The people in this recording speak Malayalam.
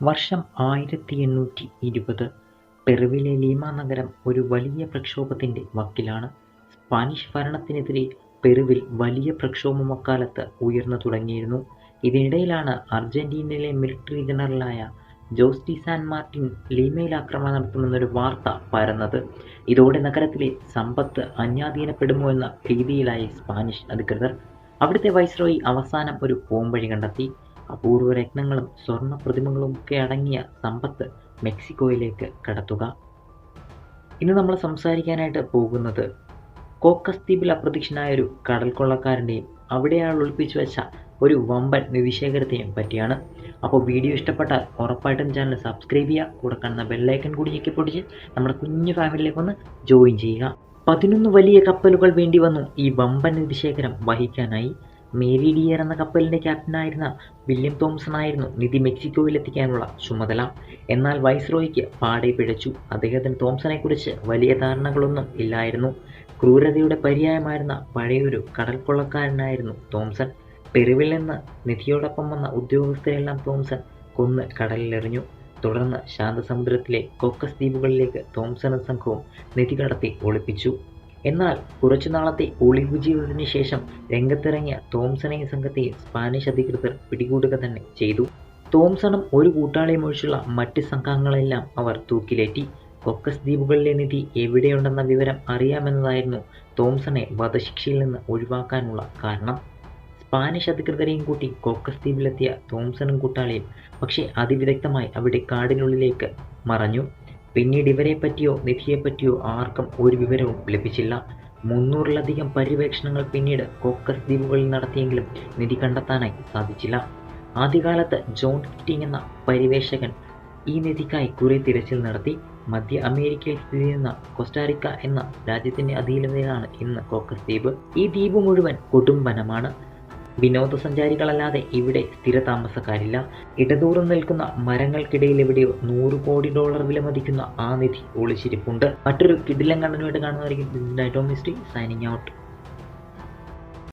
വർഷം ആയിരത്തി എണ്ണൂറ്റി ഇരുപത് പെറുവിലെ ലീമ നഗരം ഒരു വലിയ പ്രക്ഷോഭത്തിന്റെ വക്കിലാണ്. സ്പാനിഷ് ഭരണത്തിനെതിരെ പെറുവിൽ വലിയ പ്രക്ഷോഭം അക്കാലത്ത് ഉയർന്നു തുടങ്ങിയിരുന്നു. ഇതിനിടയിലാണ് അർജന്റീനയിലെ മിലിറ്ററി ജനറലായ ജോസ് ഡി സാൻ മാർട്ടിൻ ലീമയിൽ ആക്രമണം നടത്തുമെന്നൊരു വാർത്ത പരന്നത്. ഇതോടെ നഗരത്തിലെ സമ്പത്ത് അന്യാധീനപ്പെടുമോ എന്ന ഭീതിയിലായി സ്പാനിഷ് അധികൃതർ. അവിടുത്തെ വൈസ്രോയി അവസാനം ഒരു പോംവഴി കണ്ടെത്തി. അപൂർവ രത്നങ്ങളും സ്വർണ പ്രതിമകളും ഒക്കെ അടങ്ങിയ സമ്പത്ത് മെക്സിക്കോയിലേക്ക് കടത്തുക. ഇന്ന് നമ്മൾ സംസാരിക്കാനായിട്ട് പോകുന്നത് കോക്കസ് ദ്വീപിൽ അപ്രത്യക്ഷനായ ഒരു കടൽ കൊള്ളക്കാരന്റെയും അവിടെ അയാൾ ഒളിപ്പിച്ചു വെച്ച ഒരു വമ്പൻ നിധിശേഖരത്തെയും പറ്റിയാണ്. അപ്പോൾ വീഡിയോ ഇഷ്ടപ്പെട്ടാൽ ഉറപ്പായിട്ടും ചാനൽ സബ്സ്ക്രൈബ് ചെയ്യുക. കൂടെ കാണുന്ന ബെല്ലൈക്കൺ കൂടി ഞെക്കി പൊടിച്ച് നമ്മുടെ കുഞ്ഞു ഫാമിലിയിലേക്ക് ഒന്ന് ജോയിൻ ചെയ്യുക. പതിനൊന്ന് വലിയ കപ്പലുകൾ വേണ്ടി വന്നു ഈ വമ്പൻ നിധിശേഖരം വഹിക്കാനായി. മേരി ഡിയർ എന്ന കപ്പലിന്റെ ക്യാപ്റ്റനായിരുന്ന വില്യം തോംസൺ ആയിരുന്നു നിധി മെക്സിക്കോയിൽ എത്തിക്കാനുള്ള ചുമതല. എന്നാൽ വൈസ്രോയ്ക്ക് പാടെ പിഴച്ചു. അദ്ദേഹത്തിന് തോംസണെക്കുറിച്ച് വലിയ ധാരണകളൊന്നും ഇല്ലായിരുന്നു. ക്രൂരതയുടെ പര്യായമായിരുന്ന പഴയൊരു കടൽ കൊള്ളക്കാരനായിരുന്നു തോംസൺ പെരുവിൽ നിന്ന് നിധിയോടൊപ്പം വന്ന ഉദ്യോഗസ്ഥരെല്ലാം തോംസൺ കൊന്ന് കടലിലെറിഞ്ഞു. തുടർന്ന് ശാന്തസമുദ്രത്തിലെ കോക്കസ് ദ്വീപുകളിലേക്ക് തോംസണും സംഘവും നിധി കടത്തി ഒളിപ്പിച്ചു. എന്നാൽ കുറച്ചു നാളത്തെ ഒളിവു ജീവിതത്തിന് ശേഷം രംഗത്തിറങ്ങിയ തോംസണെയും സംഘത്തെയും സ്പാനിഷ് അധികൃതർ പിടികൂടുക തന്നെ ചെയ്തു. തോംസണും ഒരു കൂട്ടാളിയും ഒഴിച്ചുള്ള മറ്റ് സംഘങ്ങളെല്ലാം അവർ തൂക്കിലേറ്റി. കൊക്കസ് ദ്വീപുകളിലെ നിധി എവിടെയുണ്ടെന്ന വിവരം അറിയാമെന്നതായിരുന്നു തോംസണെ വധശിക്ഷയിൽ നിന്ന് ഒഴിവാക്കാനുള്ള കാരണം. സ്പാനിഷ് അധികൃതരെയും കൂട്ടി കോക്കസ് ദ്വീപിലെത്തിയ തോംസണും കൂട്ടാളിയും പക്ഷേ അതിവിദഗ്ധമായി അവിടെ കാടിനുള്ളിലേക്ക് മറഞ്ഞു. പിന്നീട് ഇവരെ പറ്റിയോ നിധിയെപ്പറ്റിയോ ആർക്കും ഒരു വിവരവും ലഭിച്ചില്ല. മുന്നൂറിലധികം പര്യവേക്ഷണങ്ങൾ പിന്നീട് കോക്കസ് ദ്വീപുകളിൽ നടത്തിയെങ്കിലും നിധി കണ്ടെത്താനായി സാധിച്ചില്ല. ആദ്യകാലത്ത് ജോൺ കിറ്റിംഗ് എന്ന പര്യവേഷകൻ ഈ നിധിക്കായി കുറെ തിരച്ചിൽ നടത്തി. മധ്യ അമേരിക്കയിൽ സ്ഥിതി ചെയ്യുന്ന കൊസ്റ്റാറിക്ക എന്ന രാജ്യത്തിന്റെ അധീനതയിലാണ് ഇന്ന് കോക്കസ് ദ്വീപ്. ഈ ദ്വീപ് മുഴുവൻ കൊടുംബനമാണ്. വിനോദസഞ്ചാരികളല്ലാതെ ഇവിടെ സ്ഥിരതാമസക്കാരില്ല. ഇടതൂർന്ന് നിൽക്കുന്ന മരങ്ങൾക്കിടയിൽ എവിടെയോ നൂറ് കോടി ഡോളർ വില മതിക്കുന്ന ആ നിധി ഒളിച്ചിരിപ്പുണ്ട്. മറ്റൊരു കിടിലം കണ്ടനുമായിട്ട് കാണുന്നതായിരിക്കും സൈനിങ് ഔട്ട്